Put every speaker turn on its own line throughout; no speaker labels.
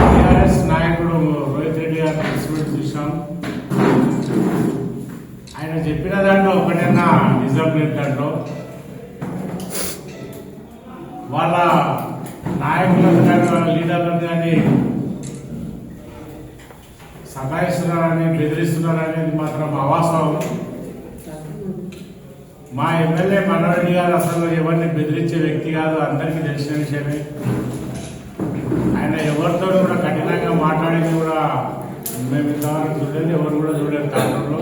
TRS నాయకుడు రోహిత్ రెడ్డి గారి press meet చూసాం ఆయన చెప్పిన దాంట్లో ఒకటైనా నిజం లేదు దాంట్లో. వాళ్ళ నాయకులను కానీ వాళ్ళ లీడర్లను కానీ సతాయిస్తున్నారని బెదిరిస్తున్నారనేది మాత్రం అవాస్తవం. మా ఎమ్మెల్యే మనోరెడ్డి గారు అసలు ఎవరిని బెదిరించే వ్యక్తి కాదు అందరికీ తెలిసిన విషయమే. ఆయన ఎవరితో కూడా కఠినంగా మాట్లాడింది కూడా మేము ఇంతవరకు చూడలేదు ఎవరు కూడా చూడలేదు కాలంలో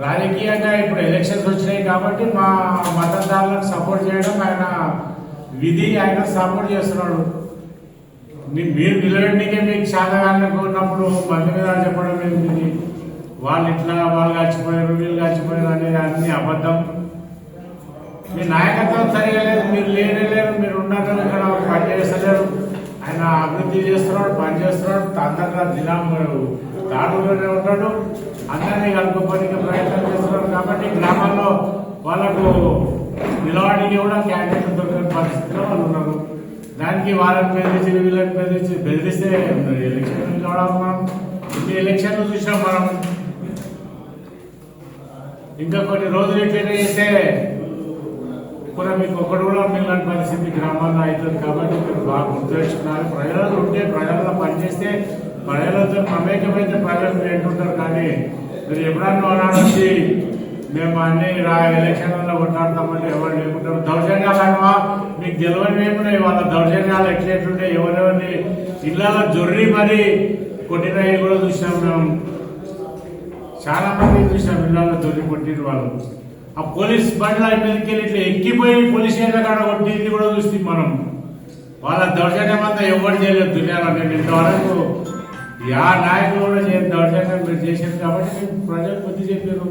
రాజకీయంగా ఇప్పుడు ఎలక్షన్స్ వచ్చినాయి కాబట్టి మా మతదారులకు సపోర్ట్ చేయడం ఆయన విధి ఆయన సపోర్ట్ చేస్తున్నాడు. మీ- మీరు నిలబెట్టికే మీకు శాతగాళ్ళకు ఉన్నప్పుడు మంది మీద చెప్పడం ఏంటి వాళ్ళు ఇట్లా వాళ్ళు చచ్చిపోయారు వీళ్ళు కాచిపోయారు అనేది అన్ని అబద్ధం. మీ నాయకత్వం సరిగా లేదు మీరు లేనే లేరు మీరు ఉన్నారు ఇక్కడ పని చేస్తలేరు. ఆయన అభివృద్ధి చేస్తున్నాడు పని చేస్తున్నాడు అందరిలో దినం దాడులోనే ఉంటాడు అందరినీ కలుపుకోనికి ప్రయత్నం చేస్తున్నాడు కాబట్టి గ్రామాల్లో వాళ్ళకు నిలవాడికి కూడా క్యాండిడేట్ దొరికిన పరిస్థితిలో వాళ్ళు ఉన్నారు. దానికి వాళ్ళని బెదిరించి వీళ్ళని బెదిరించి బెదిరిస్తే ఎలక్షన్ నిలవడం మనం. ఇన్ని ఎలక్షన్లు చూసినాం మనం. ఇంకా కొన్ని రోజులు ఇట్లనే చేస్తే కూడా మీకు ఒకటి కూడా మిగిలిన పరిస్థితి గ్రామాల్లో అవుతుంది కాబట్టి మీరు బాగా గుర్తుపెట్టుకున్నారు ప్రజలు ఉంటే ప్రజలతో పనిచేస్తే ప్రజలతో మమేకమైతే ప్రజలు ఏంటుంటారు కానీ మీరు ఎప్పుడన్నా ఒకనాడు వచ్చి మేము అన్ని రా ఎలక్షన్లలో కొట్లాడతామంటే ఎవరు లేకుంటారు? దౌర్జన్యాలు అనవా మీకు గెలవని ఏమున్నాయి? వాళ్ళ దౌర్జన్యాలు ఎట్లేటుంటే ఎవరెవరిని ఇళ్ళలో జొర్రి మరి కొట్టినవి కూడా చూసాం మేము. చాలా మంది చూసాం ఇళ్ళలో జొర్రి కొట్టిన వాళ్ళు. ఆ పోలీస్ బండ్ల మీదకి వెళ్ళి ఇట్లా ఎక్కిపోయి పోలీస్ స్టేషన్ కాడ కొట్టింది కూడా చూసి మనం. వాళ్ళ దౌర్జన్యం అంతా ఎవరు చేయలేదు దునియాలో. నేను ఇంతవరకు యా నాయకులు కూడా నేను దౌర్జన్యం మీరు చేశారు కాబట్టి ప్రజలు బుద్ధి చెప్పారు